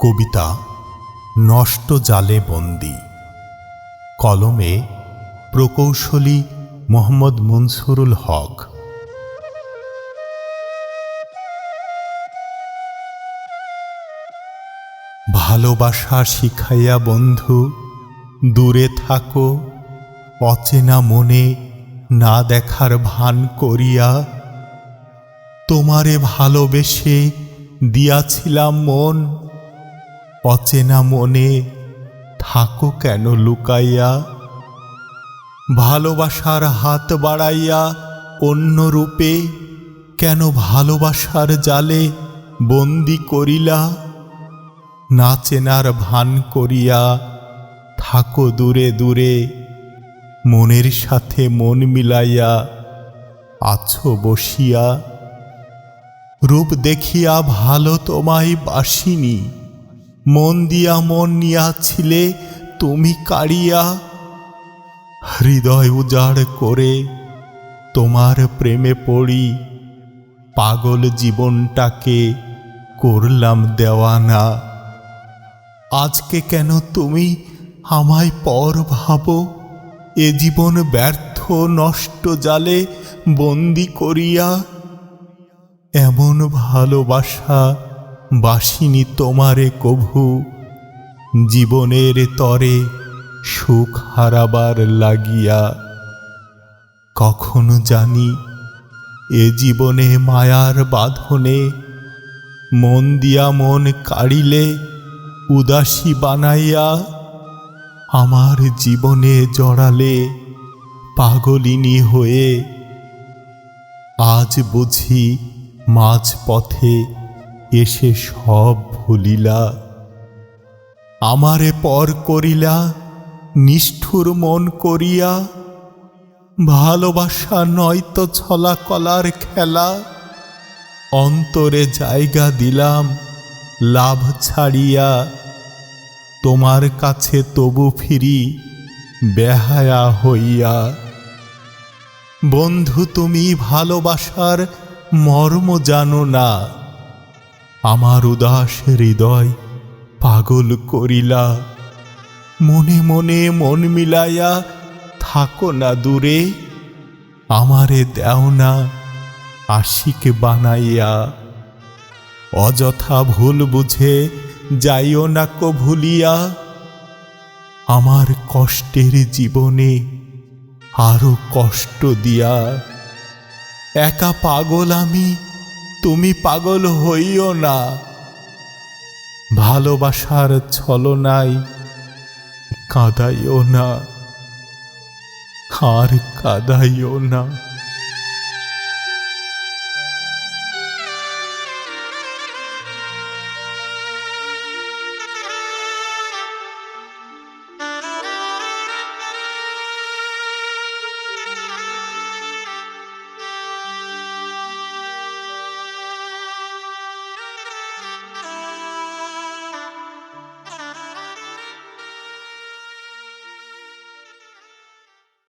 কবিতা নষ্ট জালে বন্দি। কলমে প্রকৌশলী মোহাম্মদ মনসুরুল হক। ভালোবাসা শিখাইয়া বন্ধু, দূরে থাকো, অচেনা মনে না দেখার ভান করিয়া। তোমারে ভালোবেসে দিয়াছিলাম মন অচেনা মনে থাকো কেন লুকাইয়া? ভালোবাসার হাত বাড়াইয়া অন্য রূপে কেন ভালোবাসার জালে বন্দি করিলা? না চেনার ভান করিয়া থাকো দূরে দূরে, মনের সাথে মন মিলাইয়া আছো বসিয়া। রূপ দেখিয়া ভালো তোমায় বাসিনি। মন দিয়া মন নিয়াছিলে, তুমি কাড়িয়া হৃদয় উজাড় করে তোমার প্রেমে পড়ি। পাগল জীবনটাকে করলাম দেওয়ানা। আজকে কেন তুমি আমায় পর ভাবো? এ জীবন ব্যর্থ, নষ্ট জালে বন্দি করিয়া। এমন ভালোবাসা বাসিনি তোমারে কভু, জীবনের তরে সুখ হারাবার লাগিয়া। কখনো জানি এ জীবনে মায়ার বাঁধনে মন দিয়া মন কাড়িলে উদাসী বানাইয়া আমার জীবনে জড়ালে পাগলিনী হয়ে। আজ বুঝি মাঝ পথে এসে সব ভুলিলা। আমারে পর করিলা, নিষ্ঠুর মন করিয়া। ভালোবাসা নয়তো ছলা কলার খেলা। অন্তরে জায়গা দিলাম, লাভ ছাড়িয়া। তোমার কাছে তবু ফিরি, বেহায়া হইয়া। বন্ধু, তুমি ভালোবাসার মর্ম জানো না। আমার উদাস হৃদয় পাগল করিলা। মনে মনে মন মিলাইয়া থাকো না দূরে। আমারে দেও না আশিকে বানাইয়া। অযথা ভুল বুঝে যাইও না কো ভুলিয়া। আমার কষ্টের জীবনে আরও কষ্ট দিয়া। একা পাগল আমি তুমি পাগল হইও না। ভালোবাসার ছলনাই কাঁদাইও না। আর কাঁদাইও না।